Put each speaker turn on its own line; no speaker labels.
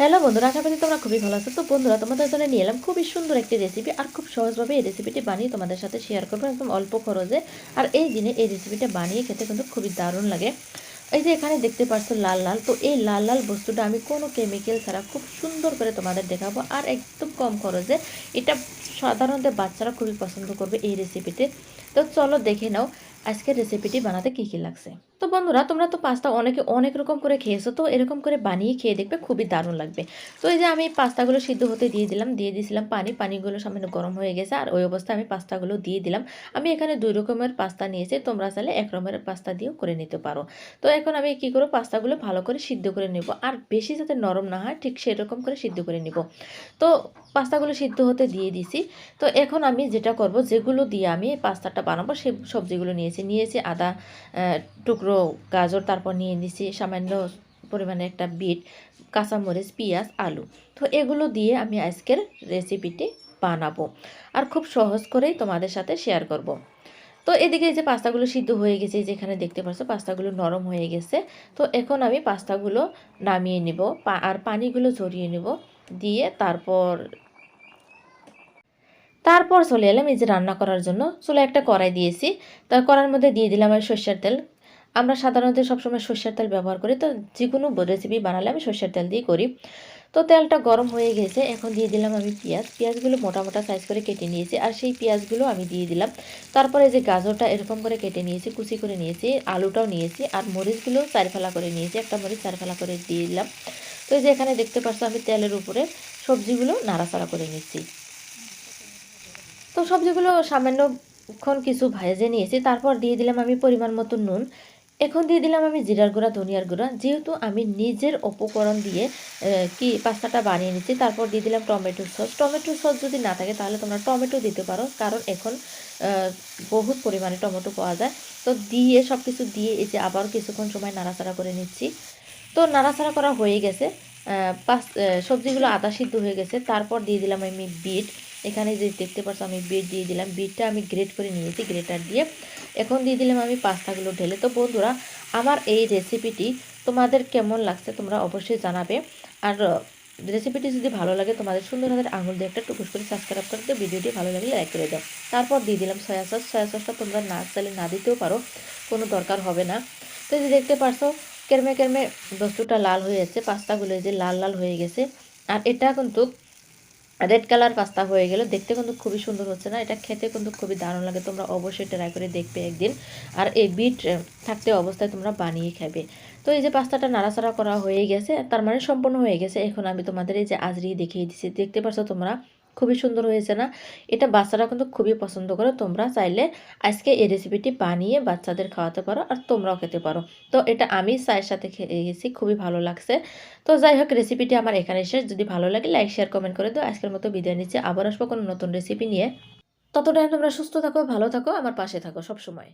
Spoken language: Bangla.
হ্যালো বন্ধুরা, আশা করি তোমরা খুবই ভালো আছো। তো বন্ধুরা, তোমাদের জন্য নিয়ে এলাম খুবই সুন্দর একটি রেসিপি আর খুব সহজভাবে এই রেসিপিটি বানিয়ে তোমাদের সাথে শেয়ার করব একদম অল্প খরচে। আর এই দিনে এই রেসিপিটা বানিয়ে খেতে কিন্তু খুবই দারুণ লাগে। এই যে এখানে দেখতে পাচ্ছ লাল লাল, তো এই লাল লাল বস্তুটা আমি কোনো কেমিক্যাল ছাড়া খুব সুন্দর করে তোমাদের দেখাবো। আর একদম কম খরচে এটা সাধারণত বাচ্চারা খুবই পছন্দ করবে এই রেসিপিতে তো চলো দেখে নাও আজকের রেসিপিটি বানাতে কী কী লাগছে। তো বন্ধুরা, তোমরা তো পাস্তা অনেকে অনেক রকম করে খেয়েছো, তো এরকম করে বানিয়ে খেয়ে দেখবে খুবই দারুণ লাগবে। তো এই যে আমি পাস্তাগুলো সিদ্ধ হতে দিয়ে দিলাম, দিয়ে দিয়েছিলাম পানি, পানিগুলো সামান্য গরম হয়ে গেছে, আর ওই অবস্থায় আমি পাস্তাগুলো দিয়ে দিলাম। আমি এখানে দুই রকমের পাস্তা নিয়েছি, তোমরা চাইলে এক রকমের পাস্তা দিয়েও করে নিতে পারো। তো এখন আমি কি করব, পাস্তাগুলো ভালো করে সিদ্ধ করে নেব, আর বেশি যাতে নরম না হয়, ঠিক সেরকম করে সিদ্ধ করে নিব। তো পাস্তাগুলো সিদ্ধ হতে দিয়ে দিছি, তো এখন আমি যেটা করব, যেগুলো দিয়ে আমি পাস্তাটা বানাবো, সে সবজিগুলো নিয়েছি। নিয়েছি আদা টুকরো গাজর তারপর নিয়ে নিছি, সামান্য পরিমাণে একটা বিট, কাঁচামরিচ, পেঁয়াজ, আলু। তো এগুলো দিয়ে আমি আজকের রেসিপিটি বানাবো আর খুব সহজ করেই তোমাদের সাথে শেয়ার করব। তো এদিকে যে পাস্তাগুলো সিদ্ধ হয়ে গেছে যেখানে দেখতে পাচ্ছ পাস্তাগুলো নরম হয়ে গেছে। তো এখন আমি পাস্তাগুলো নামিয়ে নিব আর পানিগুলো ঝরিয়ে নেব, দিয়ে তারপর তারপর চলে এলাম এই যে রান্না করার জন্য। চুলে একটা কড়াই দিয়েছি তার কড়ার মধ্যে দিয়ে দিলাম আমি সর্ষের তেল আমরা সাধারণত সবসময় সর্ষের তেল ব্যবহার করি, তো যে কোনো রেসিপি বানালে আমি সর্ষের তেল দিয়ে করি। তো তেলটা গরম হয়ে গেছে, এখন দিয়ে দিলাম আমি পেঁয়াজ। পেঁয়াজগুলো মোটা মোটা সাইজ করে কেটে নিয়েছি, আর সেই পেঁয়াজগুলো আমি দিয়ে দিলাম। তারপরে যে গাজরটা এরকম করে কেটে নিয়েছি, কুচি করে নিয়েছি, আলুটাও নিয়েছি, আর মরিচগুলো চারফালা করে নিয়েছি, একটা মরিচ চারফালা করে দিয়ে দিলাম। তো এই যে এখানে দেখতে পাচ্ছ আমি তেলের উপরে সবজিগুলো নাড়াচাড়া করে নিচ্ছি। তো সবজিগুলো সামান্যক্ষণ কিছু ভেজে নিয়েছি, তারপর দিয়ে দিলাম আমি পরিমাণ মতো নুন। এখন দিয়ে দিলাম আমি জিরার গুঁড়া, ধনিয়ার গুঁড়া। যেহেতু আমি নিজের উপকরণ দিয়ে কি পাস্তাটা বানিয়ে নিচ্ছি, তারপর দিয়ে দিলাম টমেটো সস। টমেটো সস যদি না থাকে, তাহলে তোমরা টমেটো দিতে পারো, কারণ এখন বহুত পরিমাণে টমেটো পাওয়া যায়। তো দিয়ে সব কিছু দিয়ে এই যে আবার কিছুক্ষণ সময় নাড়াচাড়া করে নিচ্ছি। তো নাড়াচাড়া করা হয়ে গেছে। পাস সবজিগুলো আদা সিদ্ধ হয়ে গেছে। তারপর দিয়ে দিলাম আমি বিট এখানে যে দেখতে পাচ্ছ আমি বিট দিয়ে দিলাম। বিটটা আমি গ্রেট করে নিয়েছি গ্রেটার দিয়ে। এখন দিয়ে দিলাম আমি পাস্তাগুলো ঢেলে। তো বন্ধুরা, আমার এই রেসিপিটি তোমাদের কেমন লাগছে তোমরা অবশ্যই জানাবে। আর রেসিপিটি যদি ভালো লাগে, তোমাদের সুন্দর হাতের আঙুল দিয়ে একটা টুকুস করে সাবস্ক্রাইব করে দিও, ভিডিওটি ভালো লাগলে লাইক করে দাও। তারপর দিয়ে দিলাম সয়া সস সয়া সসটা তোমরা না চাইলে না দিতেও পারো, কোনো দরকার হবে না। তো এই যে দেখতে পারছ, কেরমে কেরমে বস্তুটা লাল হয়ে যাচ্ছে পাস্তাগুলো যে লাল লাল হয়ে গেছে। আর এটা কিন্তু রেড কালার পাস্তা হয়ে গেল দেখতে কিন্তু খুবই সুন্দর হচ্ছে না, এটা খেতে কিন্তু খুবই দারুণ লাগে, তোমরা অবশ্যই ট্রাই করে দেখবে একদিন, আর এই বিট থাকতে অবস্থায় তোমরা বানিয়ে খাবে। তো এই যে পাস্তাটা নাড়াচাড়া করা হয়ে গেছে, তার মানে সম্পূর্ণ হয়ে গেছে, এখন আমি তোমাদের এই যে আজরি দেখিয়ে দিচ্ছি, দেখতে পাচ্ছ তোমরা? খুবই সুন্দর হয়েছে না? এটা বাচ্চারা কিন্তু খুবই পছন্দ করে। তোমরা চাইলে আজকে এই রেসিপিটি বানিয়ে বাচ্চাদের খাওয়াতে পারো আর তোমরাও খেতে পারো। তো এটা আমি চায়ের সাথে খেয়ে গেছি খুবই ভালো লাগছে। তো যাই হোক রেসিপিটি আমার এখানে শেষ। যদি ভালো লাগে লাইক শেয়ার কমেন্ট করে দাও। আজকের মতো বিদায় নিচ্ছি। আবার আসব কোনো নতুন রেসিপি নিয়ে। ততটাই তোমরা সুস্থ থাকো, ভালো থাকো, আমার পাশে থাকো সব সময়